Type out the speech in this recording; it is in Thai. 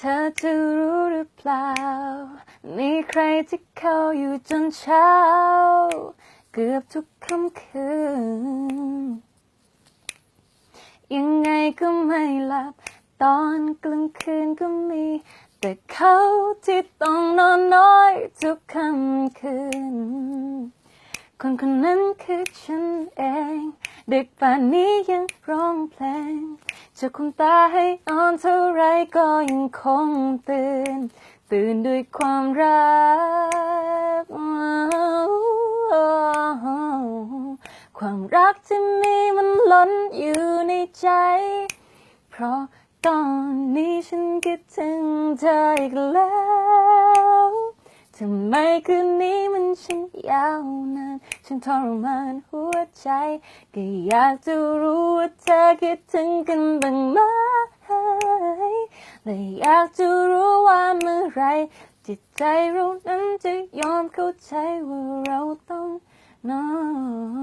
เธอจะรู้หรือเปล่า มีใครที่เขาอยู่จนเช้า เกือบทุกค่ำคืน ยังไงก็ไม่หลับ ตอนกลางคืนก็มี แต่เขาที่ต้องนอนน้อยทุกค่ำคืน คนคนนั้นคือฉันเอง เด็กป่านนี้ยังร้องเพลง จะคุมตาให้นอนเท่าไรก็ยังคงตื่น ตื่นด้วยความรัก ความรักที่มีมันล้นอยู่ในใจ เพราะตอนนี้ฉันคิดถึงเธออีกแล้ว ทำไมคืนนี้มันช่างยาวนานฉันทรมานหัวใจก็อยากจะรู้ว่าเธอคิดถึงกันบ้างไหมและอยากจะรู้ว่าเมื่อไร จิตใจเรานั้นจะยอมเข้าใจว่าเราต้องนอน